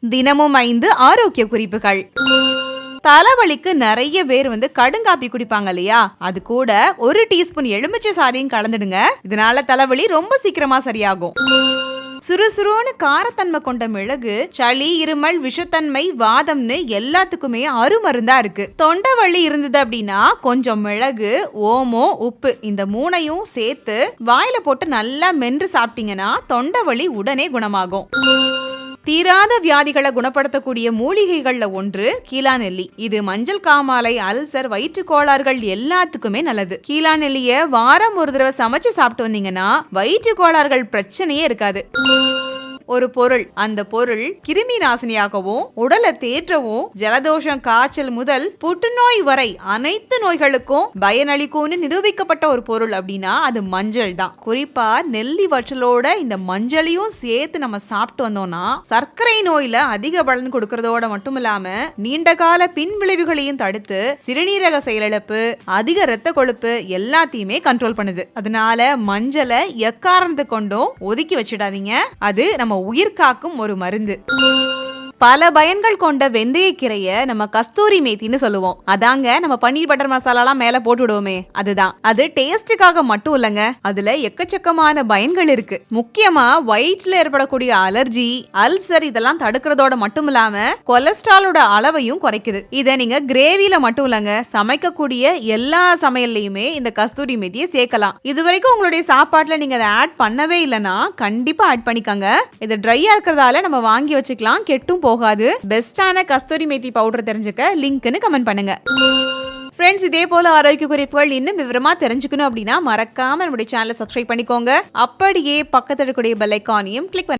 தினமும் ஐந்து ஆரோக்கிய குறிப்புகள். தலைவலிக்கு நிறைய பேர் வந்து கடுங்காப்பி குடிப்பாங்க இல்லையா? அது கூட ஒரு டீஸ்பூன் எலுமிச்சை சாரையும் கலந்துடுங்க. இதனால தலைவலி ரொம்ப சீக்கிரமா சரியாகும். சுறுசுறுன்னு காரத்தன்மை கொண்ட மிளகு சளி இருமல் விஷத்தன்மை வாதம்னு எல்லாத்துக்குமே அருமருந்தா இருக்கு. தொண்டை வலி இருந்தது அப்படின்னா கொஞ்சம் மிளகு ஓமம் உப்பு இந்த மூணையும் சேர்த்து வாயில போட்டு நல்லா மென்று சாப்பிட்டீங்கன்னா தொண்டை வலி உடனே குணமாகும். தீராத வியாதிகளை குணப்படுத்தக்கூடிய மூலிகைகள்ல ஒன்று கீழாநெல்லி. இது மஞ்சள் காமாலை அல்சர் வயிற்று கோளாறுகள் எல்லாத்துக்குமே நல்லது. கீழாநெல்லியை வாரம் ஒரு தடவை சமைச்சு சாப்பிட்டு வந்தீங்கன்னா வயிற்று கோளாறுகள் பிரச்சனையே இருக்காது. ஒரு பொருள். அந்த பொருள் கிருமி நாசினியாகவும் உடலை தேற்றவும் ஜலதோஷம் காய்ச்சல் முதல் புற்றுநோய் வரை அனைத்து நோய்களுக்கும் பயனளிக்கும்னு நிரூபிக்கப்பட்ட ஒரு பொருள் அப்படின்னா அது மஞ்சள் தான். குறிப்பா நெல்லி வற்றலோட இந்த மஞ்சளையும் சேர்த்து நம்ம சாப்பிட்டு வந்தோம்னா சர்க்கரை நோயில அதிக பலன் கொடுக்கறதோட மட்டும் இல்லாம நீண்ட கால பின் விளைவுகளையும் தடுத்து சிறுநீரக செயலிழப்பு அதிக இரத்த கொழுப்பு எல்லாத்தையுமே கண்ட்ரோல் பண்ணுது. அதனால மஞ்சளை எக்காரணத்தை கொண்டும் ஒதுக்கி வச்சிடாதீங்க. அது நம்ம உயிர் காக்கும் ஒரு மருந்து. பல பயன்கள் கொண்ட வெந்தயக்கீரையை நம்ம கஸ்தூரி மேத்தின்னு சொல்லுவோம். அதாங்க நம்ம பன்னீர் பட்டர் மசாலாலாம் மேல போட்டு விடுவோமே அதுதான். அது டேஸ்டுக்காக மட்டும் இல்லைங்க. அதுல எக்கச்சக்கமான பயன்கள் இருக்கு. முக்கியமா வயிற்றுல ஏற்படக்கூடிய அலர்ஜி அல்சர் இதெல்லாம் தடுக்கிறதோட மட்டும் இல்லாம கொலஸ்ட்ராலோட அளவையும் குறைக்குது. இதை நீங்க கிரேவில மட்டும் இல்லைங்க. சமைக்கக்கூடிய எல்லா சமையல்லையுமே இந்த கஸ்தூரி மேத்தியை சேர்க்கலாம். இது வரைக்கும் உங்களுடைய சாப்பாட்டுல நீங்க அதை ஆட் பண்ணவே இல்லைன்னா கண்டிப்பா ஆட் பண்ணிக்கோங்க. இது ட்ரையா இருக்கிறதால நம்ம வாங்கி வச்சுக்கலாம். கெட்டும் போகாது. பெஸ்டான கஸ்தூரி மேத்தி பவுடர் தெரிஞ்சுக்க லிங்க்னு கமெண்ட் பண்ணுங்க. ஃப்ரெண்ட்ஸ் இதே போல ஆரோக்கிய குறிப்புகள் இன்னும் விவரமா தெரிஞ்சுக்கணும் அப்படின்னா மறக்காம நம்முடைய சேனலை சப்ஸ்கிரைப் பண்ணிக்கோங்க. அப்படியே பக்கத்தில் இருக்கக்கூடிய பெல் ஐக்கானையும் கிளிக்